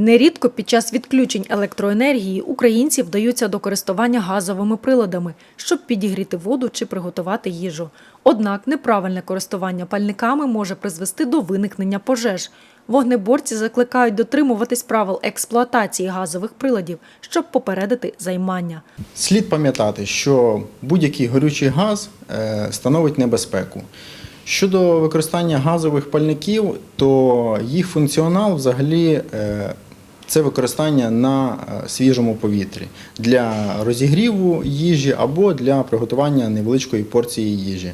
Нерідко під час відключень електроенергії українці вдаються до користування газовими приладами, щоб підігріти воду чи приготувати їжу. Однак неправильне користування пальниками може призвести до виникнення пожеж. Вогнеборці закликають дотримуватись правил експлуатації газових приладів, щоб попередити займання. Слід пам'ятати, що будь-який горючий газ е, становить небезпеку. Щодо використання газових пальників, то їх функціонал взагалі е, це використання на е, свіжому повітрі для розігріву їжі або для приготування невеличкої порції їжі.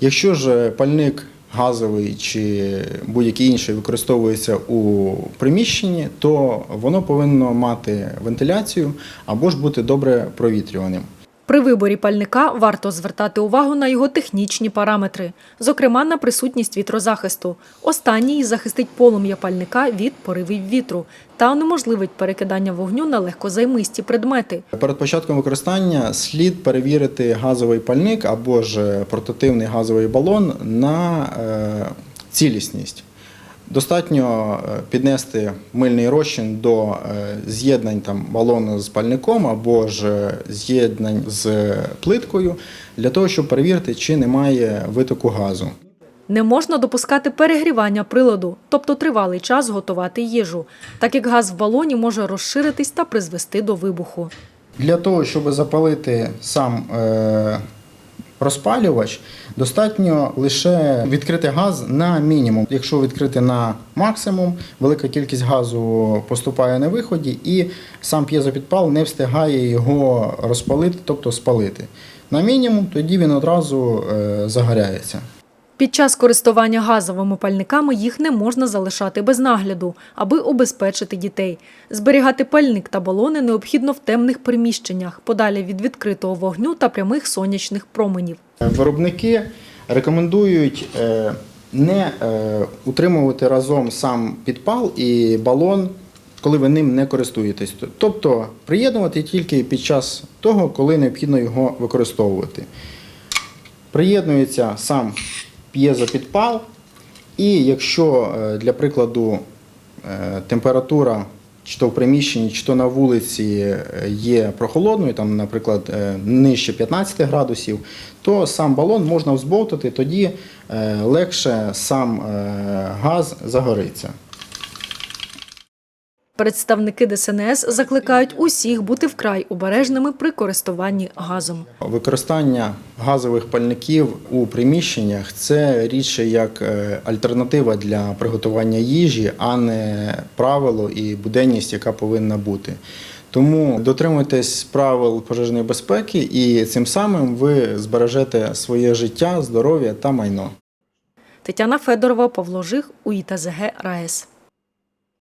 Якщо ж пальник газовий чи будь-який інший використовується у приміщенні, то воно повинно мати вентиляцію або ж бути добре провітрюваним. При виборі пальника варто звертати увагу на його технічні параметри, зокрема на присутність вітрозахисту. Останній захистить полум'я пальника від поривів вітру та унеможливить перекидання вогню на легкозаймисті предмети. Перед початком використання слід перевірити газовий пальник або ж портативний газовий балон на е, цілісність. Достатньо е, піднести мильний розчин до е, з'єднань там, балону з пальником або ж е, з'єднань з плиткою для того, щоб перевірити, чи немає витоку газу. Не можна допускати перегрівання приладу, тобто тривалий час готувати їжу, так як газ в балоні може розширитись та призвести до вибуху. Для того, щоб запалити сам е, розпалювач, достатньо лише відкрити газ на мінімум. Якщо відкрити на максимум, велика кількість газу поступає на виході, і сам п'єзопідпал не встигає його розпалити, тобто спалити. На мінімум, тоді він одразу е, загоряється. Під час користування газовими пальниками їх не можна залишати без нагляду, аби обезпечити дітей. Зберігати пальник та балони необхідно в темних приміщеннях, подалі від відкритого вогню та прямих сонячних променів. Виробники рекомендують е, не е, утримувати разом сам підпал і балон, коли ви ним не користуєтесь. Тобто приєднувати тільки під час того, коли необхідно його використовувати. Приєднується сам п'єзопідпал, і якщо, е, для прикладу, е, температура чи то в приміщенні, чи то на вулиці е, є прохолодною, там, наприклад, нижче 15 градусів, то сам балон можна взбовтати, тоді легше сам газ загориться. Представники ДСНС закликають усіх бути вкрай обережними при користуванні газом. Використання газових пальників у приміщеннях це рідше як е, альтернатива для приготування їжі, а не правило і буденність, яка повинна бути. Тому дотримуйтесь правил пожежної безпеки, і цим самим ви збережете своє життя, здоров'я та майно. Тетяна Федорова, Павло Жих, УІТАЗГ РаЕС.